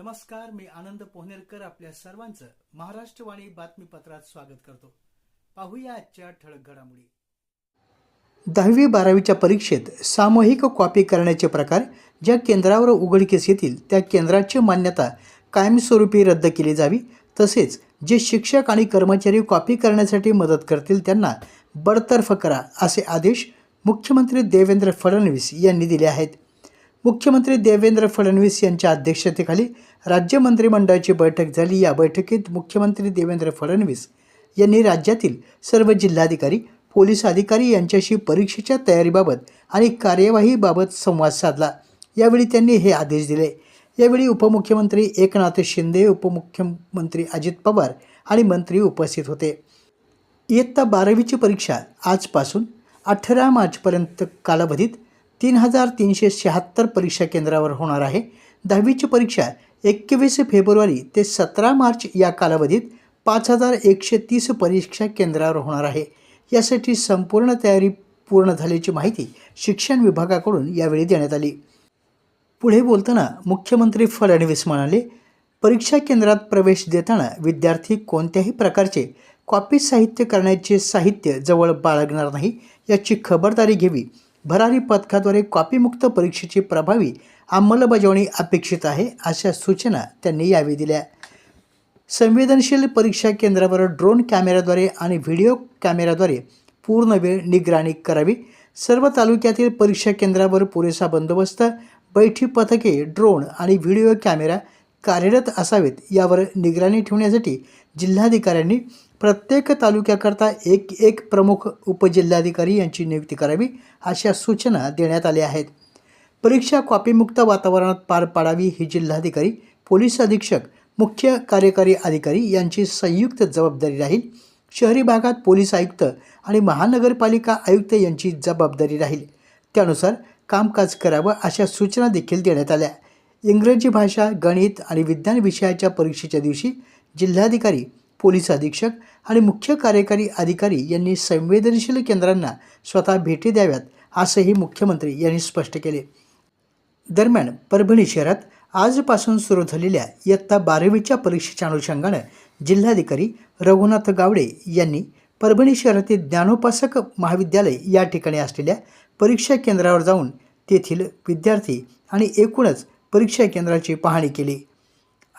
नमस्कार मी आनंद पोहनेरकर आपल्या सर्वांचं महाराष्ट्रवाणी बातमीपत्रात स्वागत करतो. पाहूया आजच्या ठळक घडामोडी. दहावी बारावीच्या परीक्षेत सामूहिक कॉपी करण्याचे प्रकार ज्या केंद्रावर उघडकीस येतील त्या केंद्राची मान्यता कायमस्वरूपी रद्द केली जावी तसेच जे शिक्षक आणि कर्मचारी कॉपी करण्यासाठी मदत करतील त्यांना बडतर्फ करा असे आदेश मुख्यमंत्री देवेंद्र फडणवीस यांनी दिले आहेत. मुख्यमंत्री देवेंद्र फडणवीस यांच्या अध्यक्षतेखाली राज्य मंत्रिमंडळाची बैठक झाली. या बैठकीत मुख्यमंत्री देवेंद्र फडणवीस यांनी राज्यातील सर्व जिल्हाधिकारी पोलीस अधिकारी यांच्याशी परीक्षेच्या तयारीबाबत आणि कार्यवाहीबाबत संवाद साधला. यावेळी त्यांनी हे आदेश दिले. यावेळी उपमुख्यमंत्री एकनाथ शिंदे उपमुख्यमंत्री अजित पवार आणि मंत्री उपस्थित होते. इयत्ता बारावीची परीक्षा आजपासून अठरा मार्चपर्यंत कालावधीत तीन हजार तीनशे शहात्तर परीक्षा केंद्रावर होणार आहे. दहावीची परीक्षा एकवीस फेब्रुवारी ते सतरा मार्च या कालावधीत पाच हजार एकशे तीस परीक्षा केंद्रावर होणार आहे. यासाठी संपूर्ण तयारी पूर्ण झाल्याची माहिती शिक्षण विभागाकडून यावेळी देण्यात आली. पुढे बोलताना मुख्यमंत्री फडणवीस म्हणाले परीक्षा केंद्रात प्रवेश देताना विद्यार्थी कोणत्याही प्रकारचे कॉपी साहित्य करण्याचे साहित्य जवळ बाळगणार नाही याची खबरदारी घ्यावी. भरारी पथकाद्वारे कॉपीमुक्त परीक्षेची प्रभावी अंमलबजावणी अपेक्षित आहे अशा सूचना त्यांनी यावेळी दिल्या. संवेदनशील परीक्षा केंद्रावर ड्रोन कॅमेऱ्याद्वारे आणि व्हिडिओ कॅमेऱ्याद्वारे पूर्ण वेळ निगराणी करावी. सर्व तालुक्यातील परीक्षा केंद्रावर पुरेसा बंदोबस्त बैठी पथके ड्रोन आणि व्हिडिओ कॅमेरा कार्यरत असावेत यावर निगराणी ठेवण्यासाठी जिल्हाधिकाऱ्यांनी प्रत्येक तालुक्याकरता एक एक प्रमुख उपजिल्हाधिकारी यांची नियुक्ती करावी अशा सूचना देण्यात आल्या आहेत. परीक्षा कॉपीमुक्त वातावरणात पार पाडावी ही जिल्हाधिकारी पोलीस अधीक्षक मुख्य कार्यकारी अधिकारी यांची संयुक्त जबाबदारी राहील. शहरी भागात पोलीस आयुक्त आणि महानगरपालिका आयुक्त यांची जबाबदारी राहील. त्यानुसार कामकाज करावं अशा सूचना देखील देण्यात आल्या. इंग्रजी भाषा गणित आणि विज्ञान विषयाच्या परीक्षेच्या दिवशी जिल्हाधिकारी पोलीस अधीक्षक आणि मुख्य कार्यकारी अधिकारी यांनी संवेदनशील केंद्रांना स्वतः भेटी द्याव्यात असंही मुख्यमंत्री यांनी स्पष्ट केले. दरम्यान परभणी शहरात आजपासून सुरू झालेल्या इयत्ता बारावीच्या परीक्षेच्या अनुषंगानं जिल्हाधिकारी रघुनाथ गावडे यांनी परभणी शहरातील ज्ञानोपासक महाविद्यालय या ठिकाणी असलेल्या परीक्षा केंद्रावर जाऊन तेथील विद्यार्थी आणि एकूणच परीक्षा केंद्राची पाहणी केली.